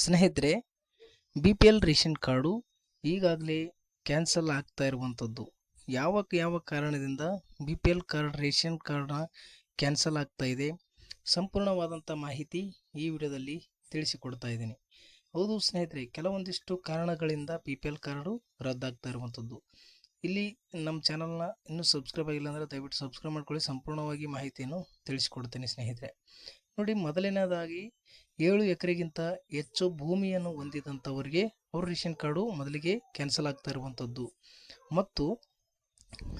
ಸ್ನೇಹಿತರೆ B P L ration card ಈಗಾಗಲೇ cancel ಆಗ್ತಾ ಇರುವಂಥದ್ದು. ಯಾವ ಯಾವ ಕಾರಣದಿಂದ B P L card ration ಕಾರ್ಡ್ನ ಕ್ಯಾನ್ಸಲ್ ಆಗ್ತಾ ಇದೆ ಸಂಪೂರ್ಣವಾದಂಥ ಮಾಹಿತಿ ಈ ವಿಡಿಯೋದಲ್ಲಿ ತಿಳಿಸಿಕೊಡ್ತಾ ಇದ್ದೀನಿ. ಹೌದು ಸ್ನೇಹಿತರೆ, ಕೆಲವೊಂದಿಷ್ಟು ಕಾರಣಗಳಿಂದ ಬಿ ಪಿ ಎಲ್ ಕಾರ್ಡು ರದ್ದಾಗ್ತಾ ಇರುವಂಥದ್ದು. ಇಲ್ಲಿ ನಮ್ಮ ಚಾನಲ್ನ ಇನ್ನೂ ಸಬ್ಸ್ಕ್ರೈಬ್ ಆಗಿಲ್ಲ ಅಂದರೆ ದಯವಿಟ್ಟು ಸಬ್ಸ್ಕ್ರೈಬ್ ಮಾಡ್ಕೊಳ್ಳಿ, ಸಂಪೂರ್ಣವಾಗಿ ಮಾಹಿತಿಯನ್ನು ತಿಳಿಸಿಕೊಡ್ತೀನಿ ಸ್ನೇಹಿತರೆ. ನೋಡಿ ಮೊದಲನೇದಾಗಿ ಏಳು ಎಕರೆಗಿಂತ ಹೆಚ್ಚು ಭೂಮಿಯನ್ನು ಹೊಂದಿದಂಥವರಿಗೆ ಅವ್ರ ರೇಷನ್ ಕಾರ್ಡು ಮೊದಲಿಗೆ ಕ್ಯಾನ್ಸಲ್ ಆಗ್ತಾ ಇರುವಂಥದ್ದು. ಮತ್ತು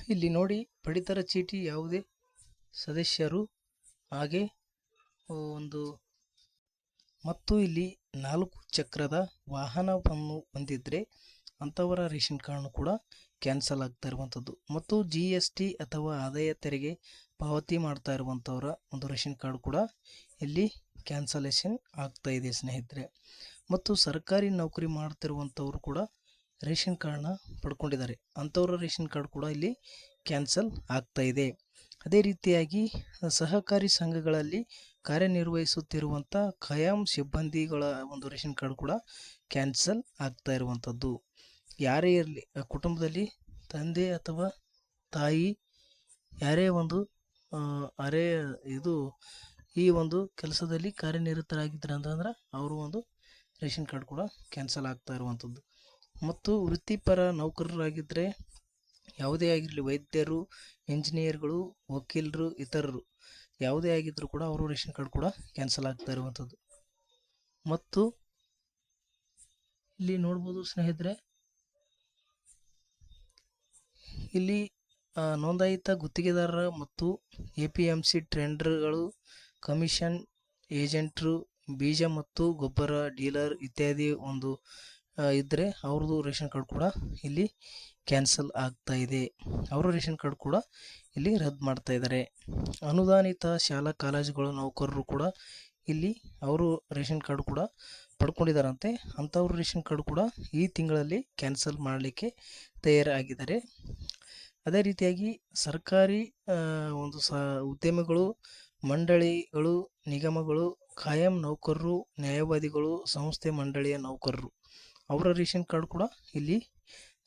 ಇಲ್ಲಿ ನೋಡಿ ಪಡಿತರ ಚೀಟಿ ಯಾವುದೇ ಸದಸ್ಯರು ಹಾಗೆ ಒಂದು ಮತ್ತು ಇಲ್ಲಿ ನಾಲ್ಕು ಚಕ್ರದ ವಾಹನವನ್ನು ಹೊಂದಿದ್ರೆ ಅಂಥವರ ರೇಷನ್ ಕಾರ್ಡ್ನು ಕೂಡ ಕ್ಯಾನ್ಸಲ್ ಆಗ್ತಾ ಇರುವಂಥದ್ದು. ಮತ್ತು ಜಿ ಅಥವಾ ಆದಾಯ ತೆರಿಗೆ ಪಾವತಿ ಮಾಡ್ತಾ ಇರುವಂಥವರ ಒಂದು ರೇಷನ್ ಕಾರ್ಡ್ ಕೂಡ ಇಲ್ಲಿ ಕ್ಯಾನ್ಸಲೇಷನ್ ಆಗ್ತಾ ಇದೆ ಸ್ನೇಹಿತರೆ. ಮತ್ತು ಸರ್ಕಾರಿ ನೌಕರಿ ಮಾಡ್ತಿರುವಂಥವ್ರು ಕೂಡ ರೇಷನ್ ಕಾರ್ಡ್ನ ಪಡ್ಕೊಂಡಿದ್ದಾರೆ. ಅಂಥವ್ರ ರೇಷನ್ ಕಾರ್ಡ್ ಕೂಡ ಇಲ್ಲಿ ಕ್ಯಾನ್ಸಲ್ ಆಗ್ತಾ ಇದೆ. ಅದೇ ರೀತಿಯಾಗಿ ಸಹಕಾರಿ ಸಂಘಗಳಲ್ಲಿ ಕಾರ್ಯನಿರ್ವಹಿಸುತ್ತಿರುವಂಥ ಖಾಯಂ ಸಿಬ್ಬಂದಿಗಳ ಒಂದು ರೇಷನ್ ಕಾರ್ಡ್ ಕೂಡ ಕ್ಯಾನ್ಸಲ್ ಆಗ್ತಾ ಇರುವಂಥದ್ದು. ಯಾರೇ ಇರಲಿ, ಕುಟುಂಬದಲ್ಲಿ ತಂದೆ ಅಥವಾ ತಾಯಿ ಯಾರೇ ಒಂದು ಅರೆ ಇದು ಈ ಒಂದು ಕೆಲಸದಲ್ಲಿ ಕಾರ್ಯನಿರತರಾಗಿದ್ದಾರೆ ಅಂತಂದ್ರೆ ಅವರು ಒಂದು ರೇಷನ್ ಕಾರ್ಡ್ ಕೂಡ ಕ್ಯಾನ್ಸಲ್ ಆಗ್ತಾ ಇರುವಂಥದ್ದು. ಮತ್ತು ವೃತ್ತಿಪರ ನೌಕರರಾಗಿದ್ದರೆ ಯಾವುದೇ ಆಗಿರಲಿ ವೈದ್ಯರು ಇಂಜಿನಿಯರ್ಗಳು ವಕೀಲರು, ಇತರರು ಯಾವುದೇ ಆಗಿದ್ದರೂ ಕೂಡ ಅವರು ರೇಷನ್ ಕಾರ್ಡ್ ಕೂಡ ಕ್ಯಾನ್ಸಲ್ ಆಗ್ತಾ ಇರುವಂಥದ್ದು. ಮತ್ತು ಇಲ್ಲಿ ನೋಡ್ಬೋದು ಸ್ನೇಹಿತರೆ, ಇಲ್ಲಿ ನೋಂದಾಯಿತ ಗುತ್ತಿಗೆದಾರರ ಮತ್ತು ಎ ಪಿ ಎಂ ಸಿ ಟ್ರೆಂಡರ್ಗಳು ಕಮಿಷನ್, ಏಜೆಂಟ್ರು, ಬೀಜ ಮತ್ತು ಗೊಬ್ಬರ ಡೀಲರ್ ಇತ್ಯಾದಿ ಒಂದು ಇದ್ದರೆ ಅವ್ರದ್ದು ರೇಷನ್ ಕಾರ್ಡ್ ಕೂಡ ಇಲ್ಲಿ ಕ್ಯಾನ್ಸಲ್ ಆಗ್ತಾ ಇದೆ. ಅವರ ರೇಷನ್ ಕಾರ್ಡ್ ಕೂಡ ಇಲ್ಲಿ ರದ್ದು ಮಾಡ್ತಾ ಇದ್ದಾರೆ ಅನುದಾನಿತ ಶಾಲಾ ಕಾಲೇಜುಗಳ ನೌಕರರು ಕೂಡ ಇಲ್ಲಿ ಅವರು ರೇಷನ್ ಕಾರ್ಡ್ ಕೂಡ ಪಡ್ಕೊಂಡಿದ್ದಾರಂತೆ ಅಂಥವ್ರ ರೇಷನ್ ಕಾರ್ಡ್ ಕೂಡ ಈ ತಿಂಗಳಲ್ಲಿ ಕ್ಯಾನ್ಸಲ್ ಮಾಡಲಿಕ್ಕೆ ತಯಾರಾಗಿದ್ದಾರೆ. ಅದೇ ರೀತಿಯಾಗಿ ಸರ್ಕಾರಿ ಒಂದು ಸ, ಉದ್ಯಮಗಳು, ಮಂಡಳಿಗಳು, ನಿಗಮಗಳು ಖಾಯಂ ನೌಕರರು, ನ್ಯಾಯವಾದಿಗಳು, ಸಂಸ್ಥೆ ಮಂಡಳಿಯ ನೌಕರರು, ಅವರ ರೇಷನ್ ಕಾರ್ಡ್ ಕೂಡ ಇಲ್ಲಿ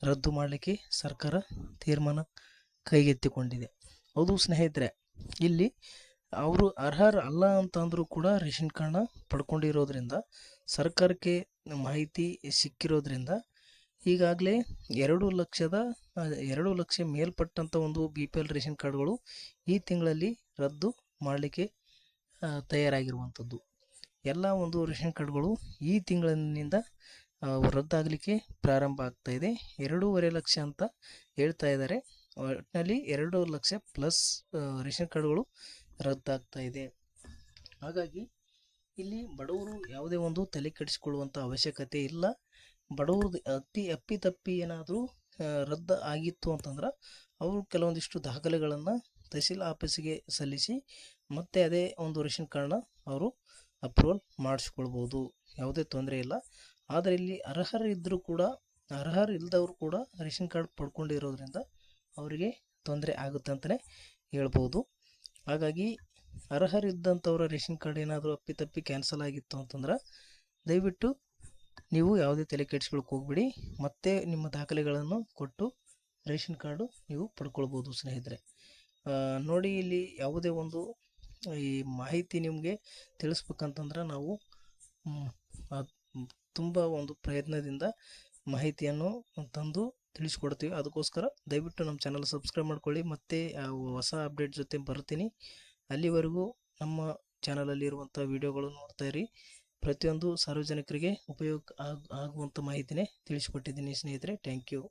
ರದ್ದು ಮಾಡಲಿಕ್ಕೆ ಸರ್ಕಾರ ತೀರ್ಮಾನ ಕೈಗೆತ್ತಿಕೊಂಡಿದೆ. ಹೌದು ಸ್ನೇಹಿತರೆ, ಇಲ್ಲಿ ಅವರು ಅರ್ಹರು ಅಲ್ಲ ಅಂತಂದರೂ ಕೂಡ ರೇಷನ್ ಕಾರ್ಡ್ನ ಪಡ್ಕೊಂಡಿರೋದ್ರಿಂದ, ಸರ್ಕಾರಕ್ಕೆ ಮಾಹಿತಿ ಸಿಕ್ಕಿರೋದ್ರಿಂದ ಈಗಾಗಲೇ ಎರಡು ಲಕ್ಷದ ಎರಡು ಲಕ್ಷ ಮೇಲ್ಪಟ್ಟಂಥ ಒಂದು ಬಿ ಪಿ ಎಲ್ ರೇಷನ್ ಕಾರ್ಡ್ಗಳು ಈ ತಿಂಗಳಲ್ಲಿ ರದ್ದು ಮಾಡಲಿಕ್ಕೆ ತಯಾರಾಗಿರುವಂಥದ್ದು. ಎಲ್ಲ ಒಂದು ರೇಷನ್ ಕಾರ್ಡ್ಗಳು ಈ ತಿಂಗಳಿನಿಂದ ರದ್ದಾಗಲಿಕ್ಕೆ ಪ್ರಾರಂಭ ಆಗ್ತಾ ಇದೆ. ಎರಡೂವರೆ ಲಕ್ಷ ಅಂತ ಹೇಳ್ತಾ ಇದ್ದಾರೆ. ಒಟ್ಟಿನಲ್ಲಿ ಎರಡು ಲಕ್ಷ ಪ್ಲಸ್ ರೇಷನ್ ಕಾರ್ಡ್ಗಳು ರದ್ದಾಗ್ತಾ ಇದೆ. ಹಾಗಾಗಿ ಇಲ್ಲಿ ಬಡವರು ಯಾವುದೇ ಒಂದು ತಲೆ ಕೆಡಿಸಿಕೊಳ್ಳುವಂಥ ಅವಶ್ಯಕತೆ ಇಲ್ಲ. ಬಡವ್ರದ್ದು ಅತಿ ಅಪ್ಪಿತಪ್ಪಿ ಏನಾದರೂ ರದ್ದು ಆಗಿತ್ತು ಅಂತಂದ್ರೆ ಅವರು ಕೆಲವೊಂದಿಷ್ಟು ದಾಖಲೆಗಳನ್ನು ತಹಸೀಲ್ ಆಫೀಸಿಗೆ ಸಲ್ಲಿಸಿ ಮತ್ತೆ ಅದೇ ಒಂದು ರೇಷನ್ ಕಾರ್ಡ್ನ ಅವರು ಅಪ್ರೂವಲ್ ಮಾಡಿಸ್ಕೊಳ್ಬೋದು. ಯಾವುದೇ ತೊಂದರೆ ಇಲ್ಲ. ಆದರೆ ಇಲ್ಲಿ ಅರ್ಹರು ಇದ್ದರೂ ಕೂಡ, ಅರ್ಹರು ಇಲ್ಲದವರು ಕೂಡ ರೇಷನ್ ಕಾರ್ಡ್ ಪಡ್ಕೊಂಡಿರೋದ್ರಿಂದ ಅವರಿಗೆ ತೊಂದರೆ ಆಗುತ್ತೆ ಅಂತಲೇ ಹೇಳ್ಬೋದು. ಹಾಗಾಗಿ ಅರ್ಹರಿದ್ದಂಥವ್ರ ರೇಷನ್ ಕಾರ್ಡ್ ಏನಾದರೂ ಅಪ್ಪಿತಪ್ಪಿ ಕ್ಯಾನ್ಸಲ್ ಆಗಿತ್ತು ಅಂತಂದ್ರೆ ದಯವಿಟ್ಟು ನೀವು ಯಾವುದೇ ತಲೆ ಕೆಡಿಸ್ಕೊಳಕ್ಕೆ ಹೋಗ್ಬೇಡಿ. ಮತ್ತೆ ನಿಮ್ಮ ದಾಖಲೆಗಳನ್ನು ಕೊಟ್ಟು ರೇಷನ್ ಕಾರ್ಡು ನೀವು ಪಡ್ಕೊಳ್ಬೋದು ಸ್ನೇಹಿತರೆ. ನೋಡಿ ಇಲ್ಲಿ ಯಾವುದೇ ಒಂದು, ಈ ಮಾಹಿತಿ ನಿಮಗೆ ತಿಳಿಸ್ಬೇಕಂತಂದ್ರೆ ನಾವು ತುಂಬ ಒಂದು ಪ್ರಯತ್ನದಿಂದ ಮಾಹಿತಿಯನ್ನು ತಂದು ತಿಳಿಸ್ಕೊಡ್ತೀವಿ. ಅದಕ್ಕೋಸ್ಕರ ದಯವಿಟ್ಟು ನಮ್ಮ ಚಾನಲ್ ಸಬ್ಸ್ಕ್ರೈಬ್ ಮಾಡ್ಕೊಳ್ಳಿ. ಮತ್ತೆ ಹೊಸ ಅಪ್ಡೇಟ್ ಜೊತೆ ಬರ್ತೀನಿ. ಅಲ್ಲಿವರೆಗೂ ನಮ್ಮ ಚಾನಲಲ್ಲಿರುವಂಥ ವಿಡಿಯೋಗಳು ನೋಡ್ತಾ ಇರಿ. ಪ್ರತಿಯೊಂದು ಸಾರ್ವಜನಿಕರಿಗೆ ಉಪಯೋಗ ಆಗ್ ಆಗುವಂಥ ಮಾಹಿತಿನೇ ತಿಳಿಸ್ಕೊಟ್ಟಿದ್ದೀನಿ ಸ್ನೇಹಿತರೆ. Thank you.